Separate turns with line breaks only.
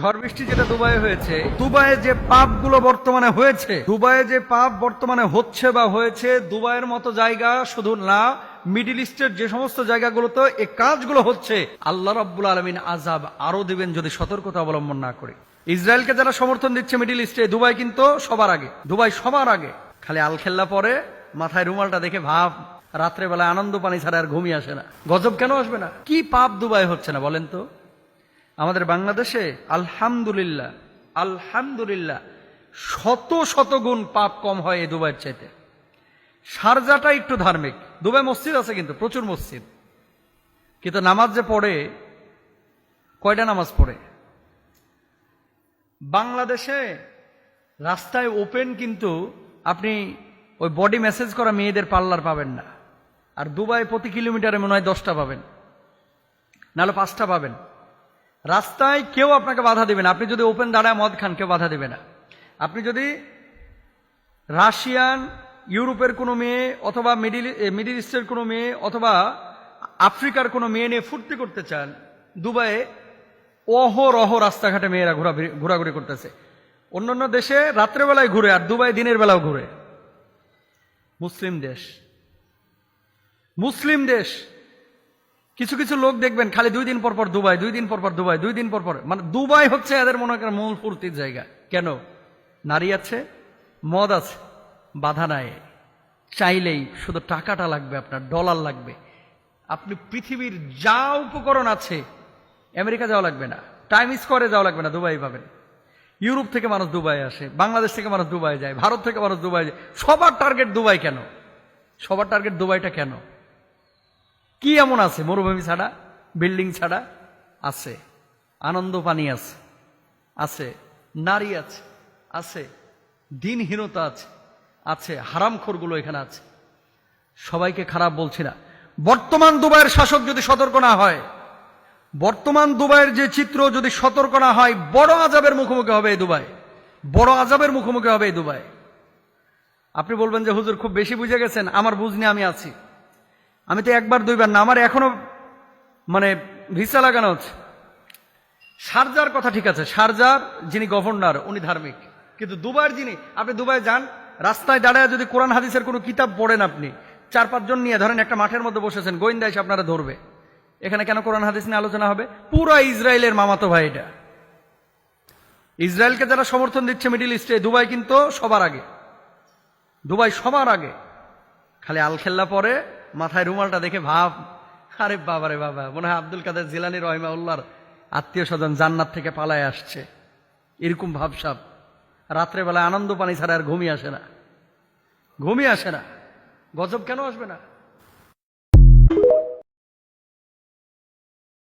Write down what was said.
ঝড় বৃষ্টি যেটা দুবাই হয়েছে, দুবাইয়ে যে পাপগুলো বর্তমানে হয়েছে, দুবাইয়ে যে পাপ বর্তমানে হচ্ছে বা হয়েছে, দুবাইয়ের মতো জায়গা শুধু না, মিডিল ইস্টের যে সমস্ত জায়গাগুলোতে এই কাজগুলো হচ্ছে, আল্লাহ রাব্বুল আলমিন আজাব আরও দিবেন যদি সতর্কতা অবলম্বন না করে। ইসরায়েলকে যারা সমর্থন দিচ্ছে মিডিল ইস্টে, দুবাই কিন্তু সবার আগে, দুবাই সবার আগে। খালি আলখেল্লা পরে মাথায় রুমালটা দেখে ভাব, রাত্রেবেলায় আনন্দ পানি ছাড়া আর ঘুমিয়ে আসে না। গজব কেন আসবে না? কি পাপ দুবাই হচ্ছে না বলেন তো? আমাদের বাংলাদেশে আলহামদুলিল্লাহ আলহামদুলিল্লাহ শত শত গুণ পাপ কম হয় এই দুবাইয়ের চাইতে। সারজাটা একটু ধার্মিক। দুবাই মসজিদ আছে কিন্তু, প্রচুর মসজিদ। কিন্তু নামাজ যে পড়ে, কয়টা নামাজ পড়ে? বাংলাদেশে রাস্তায় ওপেন কিন্তু আপনি ওই বডি মেসেজ করা মেয়েদের পার্লার পাবেন না। আর দুবাই প্রতি কিলোমিটারে মনে হয় দশটা পাবেন। নাহলে পাঁচটা পাবেন। রাস্তায় কেউ আপনাকে বাধা দেবে না। আপনি যদি ওপেন দাঁড়ায় মদ খান, কেউ বাধা দেবে না। আপনি যদি রাশিয়ান, ইউরোপের কোনো মেয়ে অথবা মিডিল মিডিল ইস্টের কোনো মেয়ে অথবা আফ্রিকার কোনো মেয়ে নিয়ে ফুর্তি করতে চান, দুবাইয়ে অহরহ রাস্তাঘাটে মেয়েরা ঘোরা, ঘোরাঘুরি করতেছে। অন্যান্য দেশে রাত্রেবেলায় ঘুরে আর দুবাই দিনের বেলাও ঘুরে। মুসলিম দেশ। মুসলিম দেশ। কিছু কিছু লোক দেখবেন, খালি দুই দিন পর পর দুবাই, দুই দিন পর পর দুবাই, দুই দিন পর পর। মানে দুবাই হচ্ছে এদের মনে করেন মূল ফুর্তির জায়গা। কেন? নারী আছে, মদ আছে, বাধা নাই। চাইলেই শুধু টাকাটা লাগবে আপনার, ডলার লাগবে। আপনি পৃথিবীর যা উপকরণ আছে, আমেরিকা যাওয়া লাগবে না, টাইম স্কোয়ারে যাওয়া লাগবে না, দুবাই পাবেন। ইউরোপ থেকে মানুষ দুবাই আসে, বাংলাদেশ থেকে মানুষ দুবাই যায়, ভারত থেকে মানুষ দুবাই যায়। সবার টার্গেট দুবাই কেন? সবার টার্গেট দুবাইটা কেন? কি এমন আছে? মরুভূমি ছাড়া, বিল্ডিং ছাড়া? আছে। আনন্দ পানি আছে। আছে। নারী আছে। আছে। দিনহীনতা আছে। আছে। হারামখোরগুলো এখানে আছে। সবাইকে খারাপ বলছি না। বর্তমান দুবাইয়ের শাসক যদি সতর্ক না হয়, বর্তমান দুবাইয়ের যে চিত্র যদি সতর্ক না হয়, বড় আজাবের মুখোমুখি হবে এই দুবাই। বড় আজাবের মুখোমুখি হবে এই দুবাই। আপনি বলবেন যে, হুজুর খুব বেশি বুঝে গেছেন, আমার বুঝ আমি আছি। আমি তো একবার, দুইবার না, আমার এখনও মানে ভিসা লাগানো হচ্ছে। শারজার কথা ঠিক আছে শারজার যিনি গভর্নর, উনি ধার্মিক। কিন্তু দুবাইয়ের যিনি, আপনি দুবাই যান, রাস্তায় দাঁড়ায় যদি কোরআন হাদিসের কোনো কিতাব পড়েন আপনি, চার পাঁচজন নিয়ে ধরেন একটা মাঠের মধ্যে বসেছেন, গোয়েন্দা এসে আপনারা ধরবে। এখানে কেন কোরআন হাদিস নিয়ে আলোচনা হবে? পুরো ইসরায়েলের মামাতো ভাই এটা। ইসরায়েলকে যারা সমর্থন দিচ্ছে মিডিল ইস্টে, দুবাই কিন্তু সবার আগে। দুবাই সবার আগে। খালি আলখেল্লা পরে মাথায় রুমালটা দেখে ভাব, আরে বাবা রে বাবা, মনে হয় আব্দুল কাদের জিলানি রহিমাউল্লাহর আত্মীয় স্বজন জান্নাত থেকে পালায় আসছে। এরকম ভাবসাব। রাত্রেবেলায় আনন্দ পানি ছাড়া আর ঘুমিয়ে আসে না। ঘুমিয়ে আসে না। গজব কেন আসবে না?